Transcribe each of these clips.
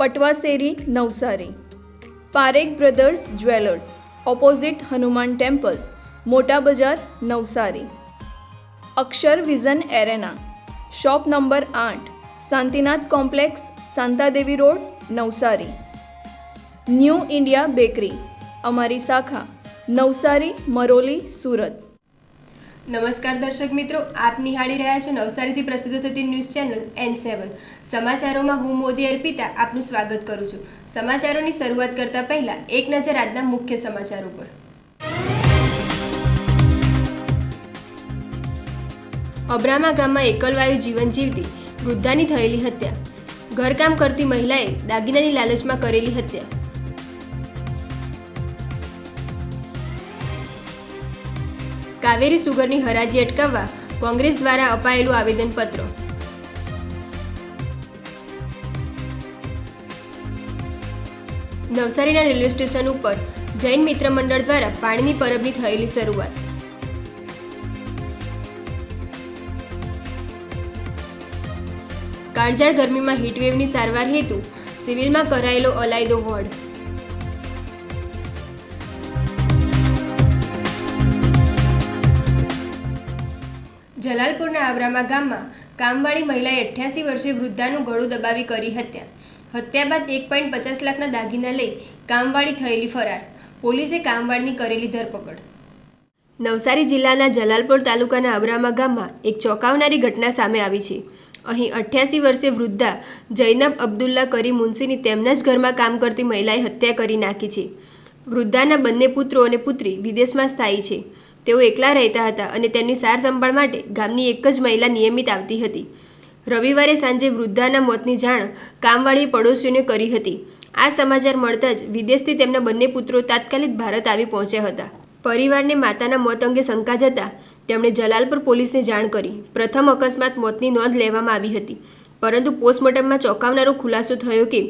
પટવા શેરી Navsari Parekh brothers jewellers opposite Hanuman temple મોટા બજાર Navsari Akshar vision arena shop number આઠ Shantinath complex Shantadevi road Navsari new India bakery અમારી શાખા નવસારી મરોલી સુરત નમસ્કાર દર્શક મિત્રો, આપ નિહાળી રહ્યા છો નવસારીથી પ્રસિદ્ધ થતી ન્યૂઝ ચેનલ એન સેવન સમાચારોમાં હું મોદી અર્પિતા આપનું સ્વાગત કરું છું. સમાચારોની શરૂઆત કરતા પહેલા એક નજર આજના મુખ્ય સમાચાર ઉપર અબ્રામા ગામમાં એકલવાયુ જીવન જીવતી વૃદ્ધાની થયેલી હત્યા. ઘરકામ કરતી મહિલાએ દાગીનાની લાલચમાં કરેલી હત્યા. કાવેરી સુગરની હરાજી અટકાવવા કોંગ્રેસ દ્વારા અપાયેલું આવેદનપત્ર. નવસારીના રેલવે સ્ટેશન ઉપર જૈન મિત્ર મંડળ દ્વારા પાણીની પરબની થયેલી શરૂઆત. કાળજાળ ગરમીમાં હીટવેવની સારવાર હેતુ, સિવિલમાં કરાયેલો અલાયદો વોર્ડ. જલાલપુરના આબરામા ગામમાં કામવાળી મહિલાએ અઠ્યાસી વર્ષીય વૃદ્ધાનું ગળું દબાવી કરી હત્યા. હત્યા બાદ એક પોઈન્ટ પચાસ લાખના દાગીના લઈ કામવાળી થયેલી ફરાર. પોલીસે કામવાળની કરેલી ધરપકડ. નવસારી જિલ્લાના જલાલપુર તાલુકાના અબરામા ગામમાં એક ચોંકાવનારી ઘટના સામે આવી છે. અહીં અઠ્યાસી વર્ષીય વૃદ્ધા જૈનબ અબ્દુલ્લા કરી મુનસીની તેમના જ ઘરમાં કામ કરતી મહિલાએ હત્યા કરી નાખી છે. વૃદ્ધાના બંને પુત્રો અને પુત્રી વિદેશમાં સ્થાયી છે. તેઓ એકલા રહેતા હતા અને તેમની સાર સંભાળ માટે ગામની એક જ મહિલા નિયમિત આવતી હતી. રવિવારે સાંજે વૃદ્ધાના મોતની જાણ કામવાળી પડોશીઓને કરી હતી. આ સમાચાર મળતા જ વિદેશથી તેમના બંને પુત્રો તાત્કાલિક ભારત આવી પહોંચ્યા હતા. પરિવારને માતાના મોત અંગે શંકા જતા તેમણે જલાલપુર પોલીસને જાણ કરી. પ્રથમ અકસ્માત મોતની નોંધ લેવામાં આવી હતી. પરંતુ પોસ્ટમોર્ટમમાં ચોંકાવનારો ખુલાસો થયો કે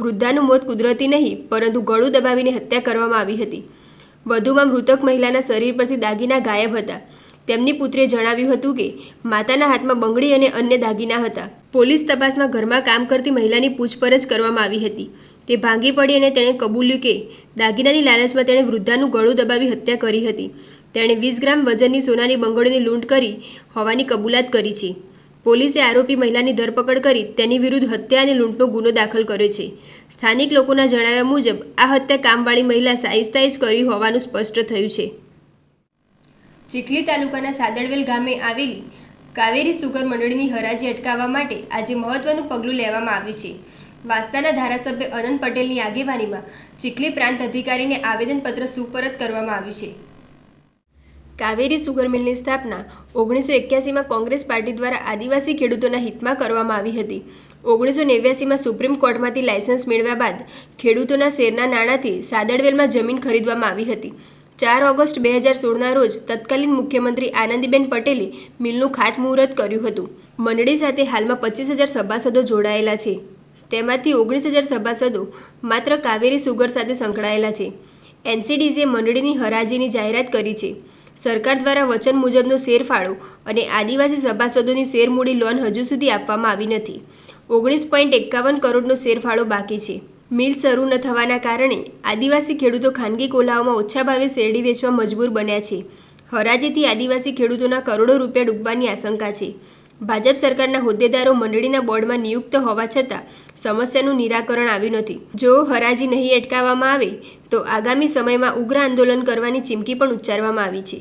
વૃદ્ધાનું મોત કુદરતી નહીં, પરંતુ ગળું દબાવીને હત્યા કરવામાં આવી હતી. વધુમાં મૃતક મહિલાના શરીર પરથી દાગીના ગાયબ હતા. તેમની પુત્રીએ જણાવ્યું હતું કે, માતાના હાથમાં બંગડી અને અન્ય દાગીના હતા. પોલીસ તપાસમાં ઘરમાં કામ કરતી મહિલાની પૂછપરછ કરવામાં આવી હતી. તે ભાંગી પડી અને તેણે કબૂલ્યું કે, દાગીનાની લાલચમાં તેણે વૃદ્ધાનું ગળું દબાવી હત્યા કરી હતી. તેણે વીસ ગ્રામ વજનની સોનાની બંગડીની લૂંટ કરી હોવાની કબૂલાત કરી છે. પોલીસે આરોપી મહિલાની ધરપકડ કરી તેની વિરુદ્ધ હત્યા અને લૂંટનો ગુનો દાખલ કર્યો છે. સ્થાનિક લોકોના જણાવ્યા મુજબ, આ હત્યા કામવાળી મહિલા સાઈસ્તાએ જ કરી હોવાનું સ્પષ્ટ થયું છે. ચીખલી તાલુકાના સાદળવેલ ગામે આવેલી કાવેરી સુગર મંડળીની હરાજી અટકાવવા માટે આજે મહત્વનું પગલું લેવામાં આવ્યું છે. વાસ્તાના ધારાસભ્ય અનંત પટેલની આગેવાનીમાં ચીખલી પ્રાંત અધિકારીને આવેદનપત્ર સુપરત કરવામાં આવ્યું છે. કાવેરી સુગર મિલની સ્થાપના ઓગણીસો એક્યાસીમાં કોંગ્રેસ પાર્ટી દ્વારા આદિવાસી ખેડૂતોના હિતમાં કરવામાં આવી હતી. ઓગણીસો નેવ્યાસીમાં સુપ્રીમ કોર્ટમાંથી લાયસન્સ મેળવ્યા બાદ ખેડૂતોના શેરના નાણાંથી સાદડવેલમાં જમીન ખરીદવામાં આવી હતી. ચાર ઓગસ્ટ બે હજાર સોળના રોજ તત્કાલીન મુખ્યમંત્રી આનંદીબેન પટેલે મિલનું ખાતમુહૂર્ત કર્યું હતું. મંડળી સાથે હાલમાં પચીસ હજાર સભાસદો જોડાયેલા છે. તેમાંથી ઓગણીસ હજાર સભાસદો માત્ર કાવેરી સુગર સાથે સંકળાયેલા છે. એનસીડીસીએ મંડળીની હરાજીની જાહેરાત કરી છે. સરકાર દ્વારા વચન મુજબનો શેરફાળો અને આદિવાસી સભાસદોની શેરમૂડી લોન હજુ સુધી આપવામાં આવી નથી. ઓગણીસ પોઈન્ટ એકાવન કરોડનો શેરફાળો બાકી છે. મિલ શરૂ ન થવાના કારણે આદિવાસી ખેડૂતો ખાનગી કોલાઓમાં ઓછા ભાવે શેરડી વેચવા મજબૂર બન્યા છે. હરાજીથી આદિવાસી ખેડૂતોના કરોડો રૂપિયા ડૂબવાની આશંકા છે. ભાજપ સરકારના હોદ્દેદારો મંડળીના બોર્ડમાં નિયુક્ત હોવા છતાં સમસ્યાનું નિરાકરણ આવ્યું નથી. જો હરાજી નહીં અટકાવવામાં આવે, તો આગામી સમયમાં ઉગ્ર આંદોલન કરવાની ચીમકી પણ ઉચ્ચારવામાં આવી છે.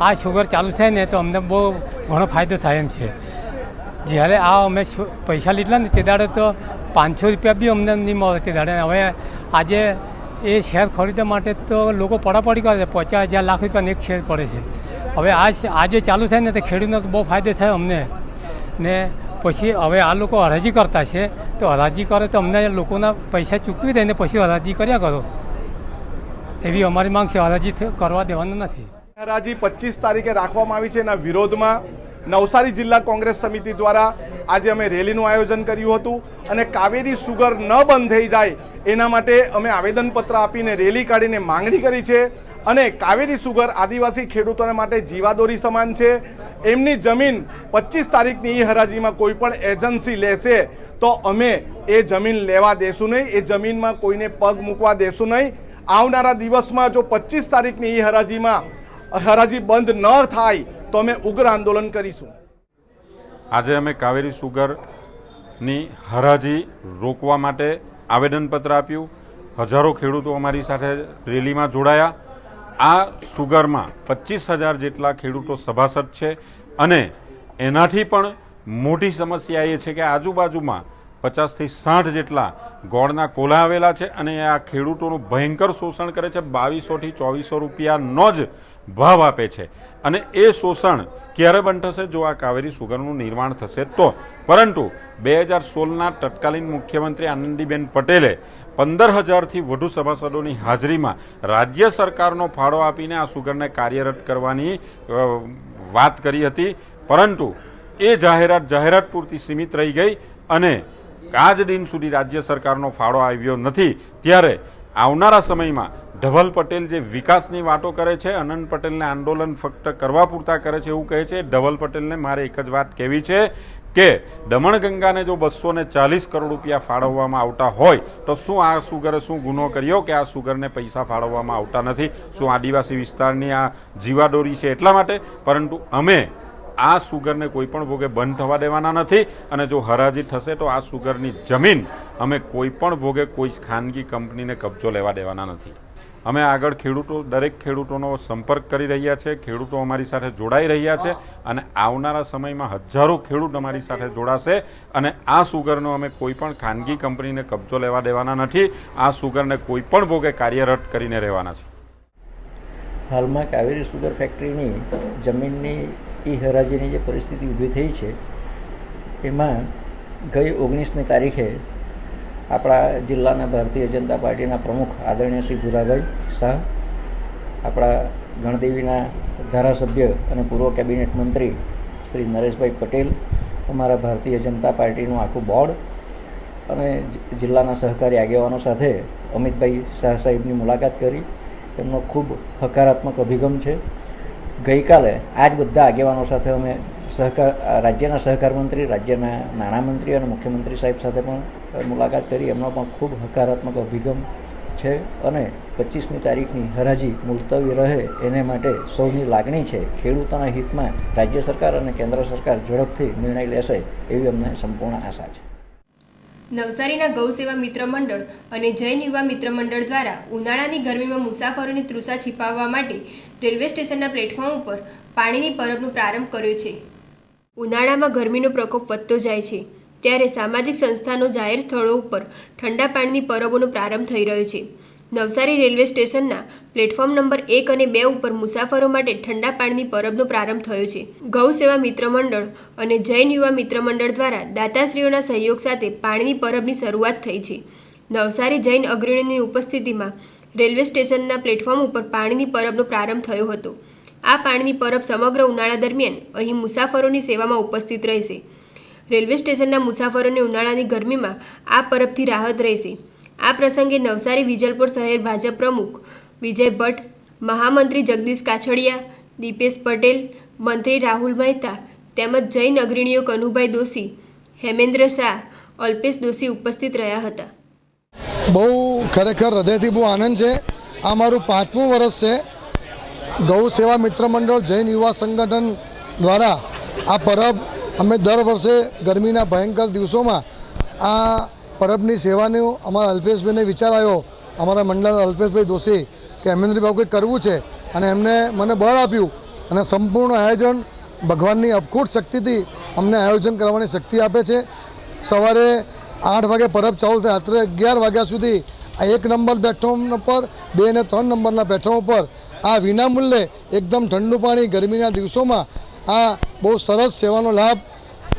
આ શુગર ચાલુ થાય ને તો અમને બહુ ઘણો ફાયદો થાય એમ છે. જ્યારે આ અમે પૈસા લીધા ને તે દાડે તો પાંચસો રૂપિયા બી અમને નહીં મળે તે દાડે. હવે આજે એ શેર ખરીદવા માટે તો લોકો પડાપડી કરે છે. પચાસ હજાર લાખ રૂપિયાનો એક શેર પડે છે. હવે આ આજે ચાલુ થાય ને, તો ખેડૂતનો બહુ ફાયદો થાય અમને. ને પછી હવે આ લોકો હરાજી કરતા છે. તો હરાજી કરે તો અમને લોકોના પૈસા ચૂકવી દે ને પછી હરાજી કર્યા કરો. એવી અમારી માંગ છે. હરાજી કરવા દેવાનું નથી. હરાજી પચીસ તારીખે રાખવામાં આવી છે એના વિરોધમાં. નવસારી જિલ્લા કોંગ્રેસ સમિતિ દ્વારા આજે અમે રેલીનું આયોજન કર્યું હતું અને કાવેરી સુગર ન બંધ થઈ જાય એના માટે અમે આવેદનપત્ર આપીને રેલી કાઢીને માંગણી કરી છે અને કાવેરી સુગર આદિવાસી ખેડૂતોને માટે જીવાદોરી સમાન છે. એમની જમીન પચીસ તારીખની એ હરાજીમાં કોઈ પણ એજન્સી લેશે તો અમે એ જમીન લેવા દેશું નહીં. એ જમીનમાં કોઈને પગ મૂકવા દેશું નહીં. આવનારા દિવસમાં જો પચીસ તારીખની એ હરાજીમાં હરાજી બંધ ન થાય તો અમે ઉગ્ર આંદોલન કરીશું. આજે અમે કાવેરી સુગરની હરાજી રોકવા માટે આવેદનપત્ર આપ્યું. હજારો ખેડૂતો અમારી સાથે રેલીમાં જોડાયા. આ સુગરમાં પચીસ હજાર જેટલા ખેડૂતો સભાસદ છે અને એનાથી પણ મોટી સમસ્યા એ છે કે આજુબાજુમાં પચાસથી સાઠ જેટલા ગોળના કોલા આવેલા છે અને આ ખેડૂતોનું ભયંકર શોષણ કરે છે. બાવીસોથી ચોવીસો રૂપિયાનો જ ભાવ આપે છે. અને એ શોષણ ક્યારે બંધ થશે? જો આ કાવેરી સુગરનું નિર્માણ થશે તો. પરંતુ બે હજાર સોળના તત્કાલીન મુખ્યમંત્રી આનંદીબેન પટેલે પંદર હજારથી વધુ સભાસદોની હાજરીમાં રાજ્ય સરકારનો ફાળો આપીને આ સુગરને કાર્યરત કરવાની વાત કરી હતી. પરંતુ એ જાહેરાત જાહેરાત પૂરતી સીમિત રહી ગઈ અને આજ દિન સુધી રાજ્ય સરકારનો ફાળો આવ્યો નથી. ત્યારે આવનારા સમયમાં ઢવલ પટેલ જે વિકાસની વાતો કરે છે, અનંત પટેલને આંદોલન ફક્ત કરવા પૂરતા કરે છે એવું કહે છે ઢવલ પટેલને મારે એક જ વાત કહેવી છે કે દમણગંગાને જો બસો ને ચાલીસ કરોડ રૂપિયા ફાળવવામાં આવતા હોય, તો શું આ સુગરે શું ગુનો કર્યો કે આ સુગરને પૈસા ફાળવવામાં આવતા નથી? શું આદિવાસી વિસ્તારની આ જીવાદોરી છે એટલા માટે? પરંતુ અમે આ સુગરને કોઈ પણ ભોગે બંધ થવા દેવાના નથી અને જો હરાજી થશે તો આ સુગરની જમીન અમે કોઈ પણ ભોગે કોઈ ખાનગી કંપનીને કબજો લેવા દેવાના નથી. અમે આગળ ખેડૂતો, દરેક ખેડૂતોનો સંપર્ક કરી રહ્યા છે, ખેડૂતો અમારી સાથે જોડાઈ રહ્યા છે અને આવનારા સમયમાં હજારો ખેડૂત અમારી સાથે જોડાશે અને આ સુગરનો અમે કોઈ પણ ખાનગી કંપનીને કબજો લેવા દેવાના નથી. આ સુગરને કોઈ પણ ભોગે કાર્યરત કરીને રહેવાના છે. હાલમાં કાવેરી સુગર ફેક્ટરીની જમીનની ઈ હરાજીની જે પરિસ્થિતિ ઊભી થઈ છે, એમાં ગઈ ઓગણીસમી તારીખે આપણા જિલ્લાના ભારતીય જનતા પાર્ટીના પ્રમુખ આદરણીય શ્રી ભુરાભાઈ શાહ, આપણા ગણદેવીના ધારાસભ્ય અને પૂર્વ કેબિનેટ મંત્રી શ્રી નરેશભાઈ પટેલ, અમારા ભારતીય જનતા પાર્ટીનું આખું બોર્ડ અને જિલ્લાના સહકારી આગેવાનો સાથે અમિતભાઈ શાહ સાહેબની મુલાકાત કરી. એમનો ખૂબ હકારાત્મક અભિગમ છે. ગઈકાલે આ જ બધા આગેવાનો સાથે અમે સહકાર, રાજ્યના સહકાર મંત્રી, રાજ્યના નાણામંત્રી અને મુખ્યમંત્રી સાહેબ સાથે પણ મુલાકાત કરી. એમનો પણ ખૂબ હકારાત્મક અભિગમ છે અને પચીસમી તારીખની હરાજી મુલતવી રહે એને માટે સૌની લાગણી છે. ખેડૂતોના હિતમાં રાજ્ય સરકાર અને કેન્દ્ર સરકાર ઝડપથી નિર્ણય લેશે એવી અમને સંપૂર્ણ આશા છે. નવસારીના ગૌ સેવા મિત્ર મંડળ અને જૈન યુવા મિત્ર મંડળ દ્વારા ઉનાળાની ગરમીમાં મુસાફરોની તૃષા છીપાવવા માટે રેલવે સ્ટેશનના પ્લેટફોર્મ ઉપર પાણીની પરબનો પ્રારંભ કર્યો છે. ઉનાળામાં ગરમીનો પ્રકોપ વધતો જાય છે, ત્યારે સામાજિક સંસ્થાનો જાહેર સ્થળો ઉપર ઠંડા પાણીની પરબોનો પ્રારંભ થઈ રહ્યો છે. નવસારી રેલવે સ્ટેશનના પ્લેટફોર્મ નંબર એક અને બે ઉપર મુસાફરો માટે ઠંડા પાણીની પરબનો પ્રારંભ થયો છે. ગૌ સેવા મિત્ર મંડળ અને જૈન યુવા મિત્ર મંડળ દ્વારા દાતાશ્રીઓના સહયોગ સાથે પાણીની પરબની શરૂઆત થઈ છે. નવસારી જૈન અગ્રણીઓની ઉપસ્થિતિમાં રેલવે સ્ટેશનના પ્લેટફોર્મ ઉપર પાણીની પરબનો પ્રારંભ થયો હતો. આ પાણીની પરબ સમગ્ર ઉનાળા દરમિયાન અહીં મુસાફરોની સેવામાં ઉપસ્થિત રહેશે. રેલવે સ્ટેશનના મુસાફરોને ઉનાળાની ગરમીમાં આ પરબથી રાહત રહેશે. આ પ્રસંગે નવસારી વિજલપુર શહેર ભાજપ પ્રમુખ વિજય ભટ્ટ, મહામંત્રી જગદીશ કાછડિયા, દીપેશ પટેલ, મંત્રી રાહુલ મહેતા તેમજ જૈન અગ્રણીઓ કનુભાઈ દોશી, હેમેન્દ્ર શાહ, અલ્પેશ દોશી ઉપસ્થિત રહ્યા હતા. બહુ ખરેખર હૃદયથી બહુ આનંદ છે. આ મારું પાંચમું વર્ષ છે. ગૌ સેવા મિત્ર મંડળ જૈન યુવા સંગઠન દ્વારા આ પરબ અમે દર વર્ષે ગરમીના ભયંકર દિવસોમાં આ પરબની સેવાનું અમારા અલ્પેશભાઈને વિચાર આવ્યો, અમારા મંડળના અલ્પેશભાઈ દોશી, કે હેમેન્દ્રભાઈ કંઈક કરવું છે. અને એમને મને બળ આપ્યું. અને સંપૂર્ણ આયોજન ભગવાનની અપખૂટ શક્તિથી અમને આયોજન કરવાની શક્તિ આપે છે. સવારે આઠ વાગે પરબ ચાલુ થાય, રાત્રે અગિયાર વાગ્યા સુધી આ એક નંબર પ્લેટફોર્મ પર બે અને ત્રણ નંબરના પ્લેટફોર્મ ઉપર આ વિનામૂલ્યે એકદમ ઠંડુ પાણી ગરમીના દિવસોમાં આ બહુ સરસ સેવાનો લાભ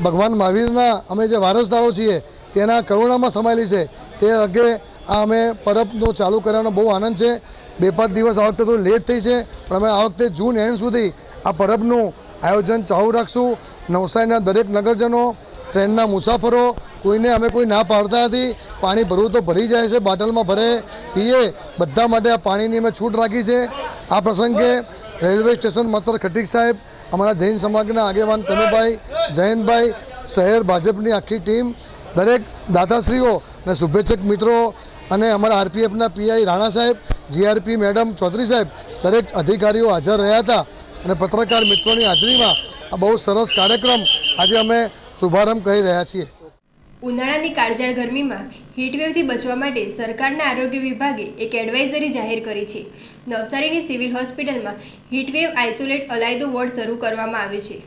ભગવાન મહાવીરના અમે જે વારસદારો છીએ, તેના કરુણામાં સમાયેલી છે. તે અગે આ અમે પરબનો ચાલુ કરવાનો બહુ આનંદ છે. બે પાંચ દિવસ આ વખતે થોડું લેટ થઈ છે, પણ અમે આ વખતે જૂન એન્ડ સુધી આ પરબનું આયોજન ચાલુ રાખશું. નવસારીના દરેક નગરજનો, ટ્રેનના મુસાફરો કોઈને અમે કોઈ ના પાડતા નથી. પાણી ભરવું તો ભરી જાય છે, બોટલમાં ભરે. પીએ, બધા માટે આ પાણીની અમે છૂટ રાખી છે. આ પ્રસંગે રેલવે સ્ટેશન માત્ર ખટીક સાહેબ, અમારા જૈન સમાજના આગેવાન તનુભાઈ, જયંતભાઈ, શહેર ભાજપની આખી ટીમ, દરેક દાતાશ્રીઓ અને શુભેચ્છક મિત્રો અને અમારા આરપીએફના પીઆઈ રાણા સાહેબ, જીઆરપી મેડમ ચૌધરી સાહેબ, દરેક અધિકારીઓ હાજર રહ્યા હતા અને પત્રકાર મિત્રોની હાજરીમાં આ બહુ સરસ કાર્યક્રમ આજે અમે શુભારંભ કરી રહ્યા છીએ. ઉનાળાની કાળઝાળ ગરમીમાં હીટવેવથી બચવા માટે સરકારના આરોગ્ય વિભાગે એક એડવાઇઝરી જાહેર કરી છે. નવસારીની સિવિલ હોસ્પિટલમાં હીટવેવ આઇસોલેટ અલાયદો વોર્ડ શરૂ કરવામાં આવ્યો છે.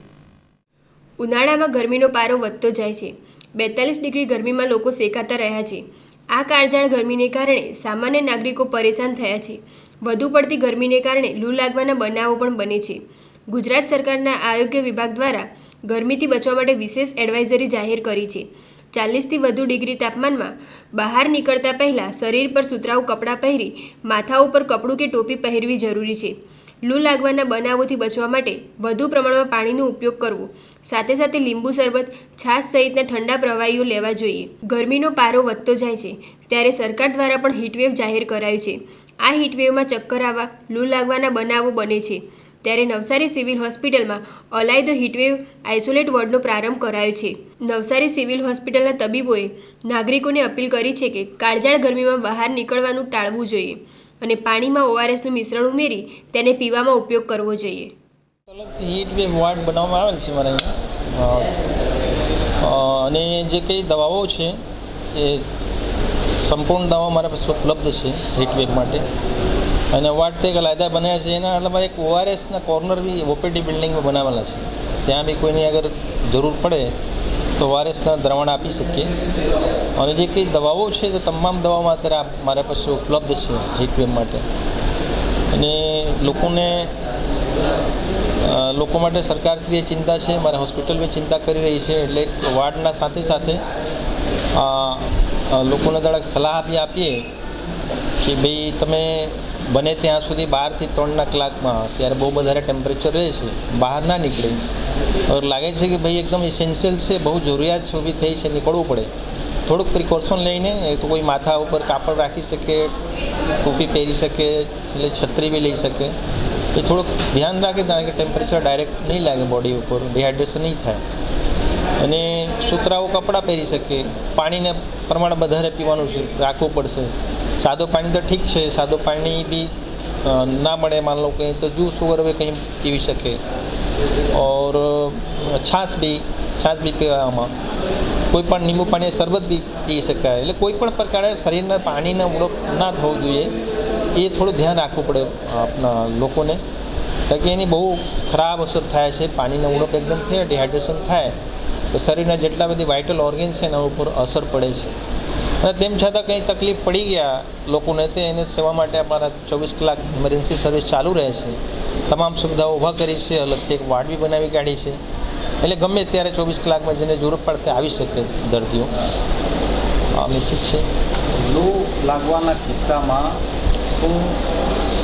ઉનાળામાં ગરમીનો પારો વધતો જાય છે. બેતાલીસ ડિગ્રી ગરમીમાં લોકો શેકાતા રહ્યા છે. આ કાળઝાળ ગરમીને કારણે સામાન્ય નાગરિકો પરેશાન થયા છે. વધુ પડતી ગરમીને કારણે લૂ લાગવાના બનાવો પણ બને છે. ગુજરાત સરકારના આરોગ્ય વિભાગ દ્વારા ગરમીથી બચવા માટે વિશેષ એડવાઇઝરી જાહેર કરી છે. ચાલીસથી વધુ ડિગ્રી તાપમાનમાં બહાર નીકળતા પહેલાં શરીર પર સુતરાઉ કપડાં પહેરી, માથા ઉપર કપડું કે ટોપી પહેરવી જરૂરી છે. લૂ લાગવાના બનાવોથી બચવા માટે વધુ પ્રમાણમાં પાણીનો ઉપયોગ કરવો. સાથે સાથે લીંબુ શરબત, છાશ સહિતના ઠંડા પ્રવાહીઓ લેવા જોઈએ. ગરમીનો પારો વધતો જાય છે, ત્યારે સરકાર દ્વારા પણ હીટવેવ જાહેર કરાયું છે. આ હીટવેવમાં ચક્કર આવવા, લૂ લાગવાના બનાવો બને છે. ત્યારે નવસારી સિવિલ હોસ્પિટલમાં અલાયદો હીટવેવ આઇસોલેટ વોર્ડનો પ્રારંભ કરાયો છે. નવસારી સિવિલ હોસ્પિટલના તબીબોએ નાગરિકોને અપીલ કરી છે કે કાળજાળ ગરમીમાં બહાર નીકળવાનું ટાળવું જોઈએ અને પાણીમાં ઓઆરએસનું મિશ્રણ ઉમેરી તેને પીવામાં ઉપયોગ કરવો જોઈએ. અલગ વોર્ડ બનાવવામાં આવેલ છે અને જે કંઈ દવાઓ છે એ સંપૂર્ણ દાવો મારા પાસે ઉપલબ્ધ છે હીટ વેવ માટે. અને વોર્ડ તે લાયદા બન્યા છે, એના એટલે એક ઓઆરએસના કોર્નર બી ઓપીડી બિલ્ડિંગમાં બનાવેલા છે. ત્યાં બી કોઈની અગર જરૂર પડે, તો ઓઆરએસના દ્રાવણ આપી શકીએ. અને જે કંઈ દવાઓ છે, તે તમામ દવાઓમાં અત્યારે મારા પાસે ઉપલબ્ધ છે, હીટવેવ માટે. અને લોકોને લોકો માટે સરકારશ્રીએ ચિંતા છે, મારા હોસ્પિટલ બી ચિંતા કરી રહી છે, એટલે વાર્ડના સાથે સાથે લોકોને દાડા સલાહ આપી આપીએ કે ભાઈ તમે બને ત્યાં સુધી બારથી ત્રણના કલાકમાં, ત્યારે બહુ વધારે ટેમ્પરેચર રહે છે, બહાર ના નીકળે. હવે લાગે છે કે ભાઈ એકદમ ઇસેન્શિયલ છે, બહુ જરૂરિયાત ઊભી થઈ છે, નીકળવું પડે. થોડુંક પ્રિકોશન લઈને, એ તો કોઈ માથા ઉપર કાપડ રાખી શકે, ટોપી પહેરી શકે એટલે છત્રી બી લઈ શકે. એ થોડુંક ધ્યાન રાખે, કારણ કે ટેમ્પરેચર ડાયરેક્ટ નહીં લાગે બોડી ઉપર ડિહાઇડ્રેશન નહીં થાય. અને સુતરાઓ કપડાં પહેરી શકે પાણીને પ્રમાણ વધારે પીવાનું છે, રાખવું પડશે. સાદું પાણી તો ઠીક છે, સાદું પાણી બી ના મળે માન લો કંઈ તો જ્યુસ વગેરે કંઈ પીવી શકે ઓર, છાશ બી છાશ બી પીવામાં. કોઈ પણ લીંબુ પાણી શરબત બી પી શકાય. એટલે કોઈ પણ પ્રકારે શરીરના પાણીનો ઉડો ના થવો જોઈએ. એ થોડું ધ્યાન રાખવું પડે આપણા લોકોને. કારણ કે એની બહુ ખરાબ અસર થાય છે, પાણીનો ઉડપ એકદમ થાય ડિહાઇડ્રેશન થાય. તો શરીરના જેટલા બધી વાઇટલ ઓર્ગેન છે એના ઉપર અસર પડે છે. અને તેમ છતાં કંઈ તકલીફ પડી ગયા લોકોને, તે એને સેવા માટે અમારા ચોવીસ કલાક ઇમરજન્સી સર્વિસ ચાલુ રહે છે. તમામ સુવિધાઓ ઊભા કરી છે, અલગથી એક વાડ બી બનાવી કાઢી છે. એટલે ગમે ત્યારે ચોવીસ કલાકમાં જેને જરૂર પડતે આવી શકે દર્દીઓ. નિશ્ચિત છે. લૂ લાગવાના કિસ્સામાં શું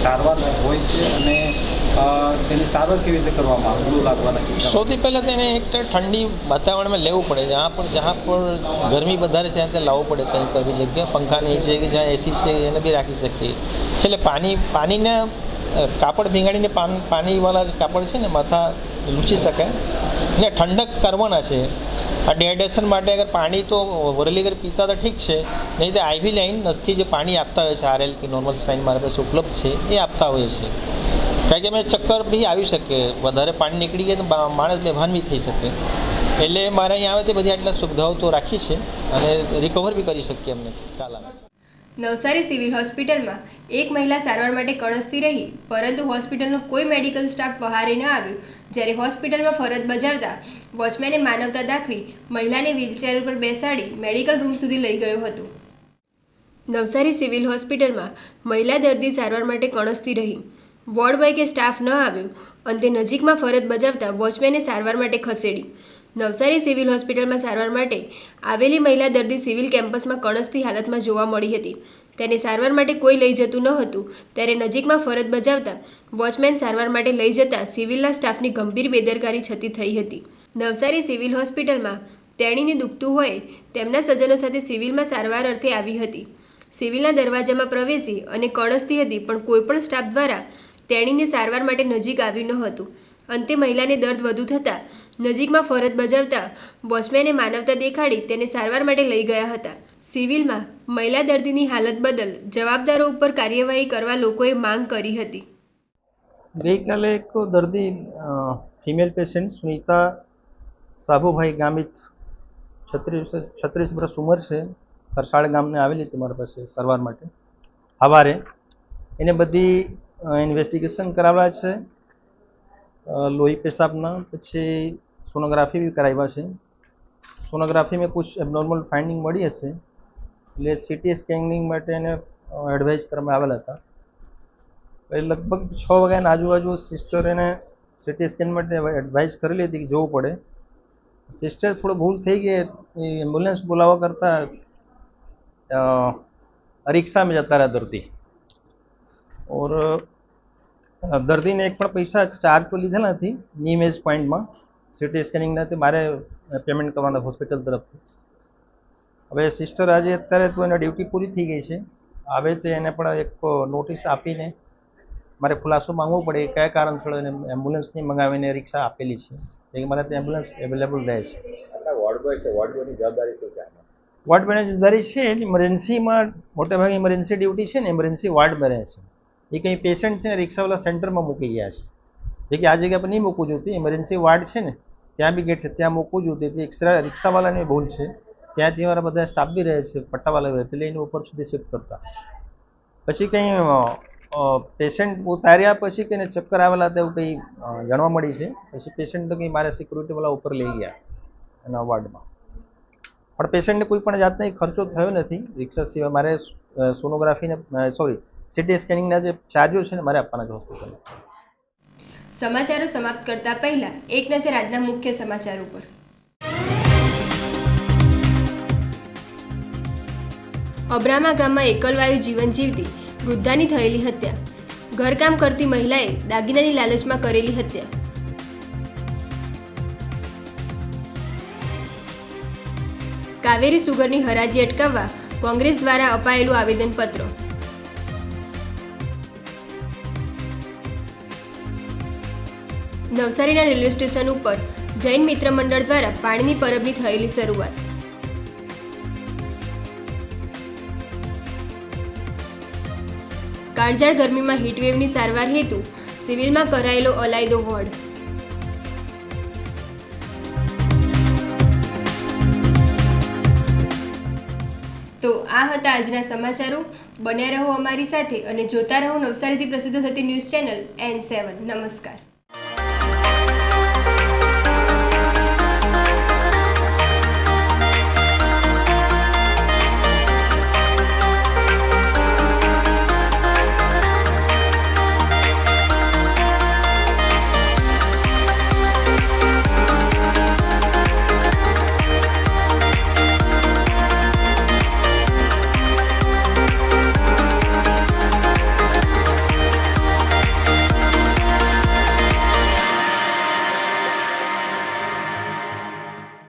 સારવાર હોય છે અને તેની સારવાર કેવી રીતે કરવામાં આવે લૂ લાગવાના કિસ્સામાં? સૌથી પહેલાં તેને એક ઠંડી વાતાવરણમાં લેવું પડે, જ્યાં પણ જ્યાં પણ ગરમી વધારે છે ત્યાં લાવવું પડે ત્યાં પર બી જગ્યા પંખા છે કે જ્યાં એસી છે, એને બી રાખી શકીએ. છેલ્લે પાણી પાણીને કાપડ ભીંગાડીને પાણીવાળા કાપડ છે ને, માથા લૂછી શકાય. ને ઠંડક કરવાના છે. આ ડિહાઇડ્રેશન માટે અગર પાણી તો વરલી અગર પીતા તો ઠીક છે. નહીં તો આઈવી લાઈન, નસથી જે પાણી આપતા હોય છે આરએલ કે નોર્મલ સાઇન મારા પાસે ઉપલબ્ધ છે, એ આપતા હોય છે. કારણ કે અમે ચક્કર બી આવી શકે વધારે પાણી નીકળી જાય તો માણસ બેભાન બી થઈ શકે. એટલે મારે અહીંયા આવે તે બધી આટલા સુવિધાઓ તો રાખી છે અને રિકવર બી કરી શકીએ અમને આવે નવસારી સિવિલ હોસ્પિટલમાં એક મહિલા સારવાર માટે કણસતી રહી, પરંતુ હોસ્પિટલનો કોઈ મેડિકલ સ્ટાફ બહારે ન આવ્યો. જ્યારે હોસ્પિટલમાં ફરજ બજાવતા વોચમેને માનવતા દાખવી મહિલાને વ્હીલચેર ઉપર બેસાડી મેડિકલ રૂમ સુધી લઈ ગયો હતો. નવસારી સિવિલ હોસ્પિટલમાં મહિલા દર્દી સારવાર માટે કણસતી રહી. વોર્ડ બોય કે સ્ટાફ ન આવ્યો અંતે નજીકમાં ફરજ બજાવતા વોચમેને સારવાર માટે ખસેડી. નવસારી સિવિલ હોસ્પિટલમાં સારવાર માટે આવેલી મહિલા દર્દી સિવિલ કેમ્પસમાં કણસથી હાલતમાં જોવા મળી હતી. તેને સારવાર માટે કોઈ લઈ જતું ન હતું. ત્યારે નજીકમાં ફરજ બજાવતા વોચમેન સારવાર માટે લઈ જતા સિવિલના સ્ટાફની ગંભીર બેદરકારી છતી થઈ હતી. નવસારી સિવિલ હોસ્પિટલમાં તેણીને દુખતું હોય તેમના સજ્જનો સાથે સિવિલમાં સારવાર અર્થે આવી હતી. સિવિલના દરવાજામાં પ્રવેશી અને કણસતી હતી પણ કોઈપણ સ્ટાફ દ્વારા તેણીને સારવાર માટે નજીક આવ્યું ન હતું. અંતે મહિલાને દર્દ વધુ થતાં નજીકમાં ફરજ બજાવતા વોચમેને માનવતા દેખાડી તેને સારવાર માટે લઈ ગયા હતા. સિવિલમાં મહિલા દર્દીની હાલત બદલ જવાબદારો ઉપર કાર્યવાહી કરવા લોકોએ માંગ કરી હતી. ગઈકાલે એક દર્દી ફિમેલ પેશન્ટ સુનિતા સાબુભાઈ ગામિત, છત્રીસ છત્રીસ વર્ષ ઉંમર છે. ખરસાળ ગામને આવેલી હતી મારા પાસે સારવાર માટે. સવારે એને બધી ઇન્વેસ્ટિગેશન કરાવ્યા છે. લોહી પેશાબના, પછી સોનોગ્રાફી બી કરાવ્યા છે. સોનોગ્રાફી મેં કુછ એબનોર્મલ ફાઇન્ડિંગ મળી હશે. એટલે સિટી સ્કેનિંગ માટે એને એડવાઇસ કરવામાં આવેલા હતા. એટલે લગભગ છ વાગ્યાના આજુબાજુ સિસ્ટર એને સિટી સ્કેન માટે એડવાઇસ કરેલી હતી કે જોવું પડે. સિસ્ટર થોડો ભૂલ થઈ ગઈ, એ એમ્બ્યુલન્સ બોલાવવા કરતાં રિક્ષામાં જતા રહ્યા દર્દી ઓર દર્દીને એક પણ પૈસા ચાર્જ તો લીધા નથી નીમેજ પોઈન્ટમાં સિટી સ્કેનિંગના તે મારે પેમેન્ટ કરવાના હોસ્પિટલ તરફથી. હવે સિસ્ટર આજે અત્યારે તો એની ડ્યુટી પૂરી થઈ ગઈ છે. હવે તે એને પણ એક નોટિસ આપીને મારે ખુલાસો માંગવો પડે કે કયા કારણસર એને એમ્બ્યુલન્સની મંગાવીને રિક્ષા આપેલી છે. કે મારે ત્યાં એમ્બ્યુલન્સ અવેલેબલ રહે છે. વોર્ડ બોયની જવાબદારી છે ઇમરજન્સીમાં મોટેભાગે ઇમરજન્સી ડ્યુટી છે ને ઇમરજન્સી વોર્ડમાં રહે છે. એ કંઈ પેશન્ટ છે ને રિક્ષાવાળા સેન્ટરમાં મૂકી ગયા છે. જે કે આ જગ્યા પર નહીં મૂકવું જોઈતું ઇમરજન્સી વાર્ડ છે ને, ત્યાં બી ગેટ છે, ત્યાં મૂકવું જોઈતું એટલે એક્સ્ટ્રા રિક્ષાવાળાની ભૂલ છે. ત્યાંથી મારા બધા સ્ટાફ બી રહે છે પટ્ટાવાળા રહે એટલે એની ઉપર સુધી શિફ્ટ કરતા. પછી કંઈ પેશન્ટ ઉતાર્યા પછી કંઈ એને ચક્કર આવેલા હતા એવું કંઈ જાણવા મળી છે. પછી પેશન્ટ તો કંઈ મારા સિક્યુરિટીવાળા ઉપર લઈ ગયા એના વાર્ડમાં પણ પેશન્ટને કોઈ પણ જાતનો ખર્ચો થયો નથી. રિક્ષા સિવાય મારે સોનોગ્રાફીને સોરી સિટી સ્કેનિંગના જે ચાર્જો છે ને, મારે આપવાના છે. હોસ્પિટલમાં સમાચારો સમાપ્ત કરતા પહેલા એક નજર આજના મુખ્ય સમાચાર ઉપર. અબ્રામા ગામમાં એકલવાયુ જીવન જીવતી વૃદ્ધાની થયેલી હત્યા. ઘરકામ કરતી મહિલાએ દાગીનાની લાલચમાં કરેલી હત્યા. કાવેરી સુગરની હરાજી અટકાવવા કોંગ્રેસ દ્વારા અપાયેલું આવેદનપત્ર. નવસારીના રેલવે સ્ટેશન ઉપર જૈન મિત્ર મંડળ દ્વારા પાણીની પરબની થયેલી શરૂઆત. કાળજાળ ગરમીમાં હીટવેવની સારવાર હેતુ સિવિલમાં કરાયેલો અલાયદો વોર્ડ. તો આ હતા આજના સમાચારો. બન્યા રહો અમારી સાથે અને જોતા રહો નવસારીથી પ્રસિદ્ધ થતી ન્યૂઝ ચેનલ એન સેવન. નમસ્કાર.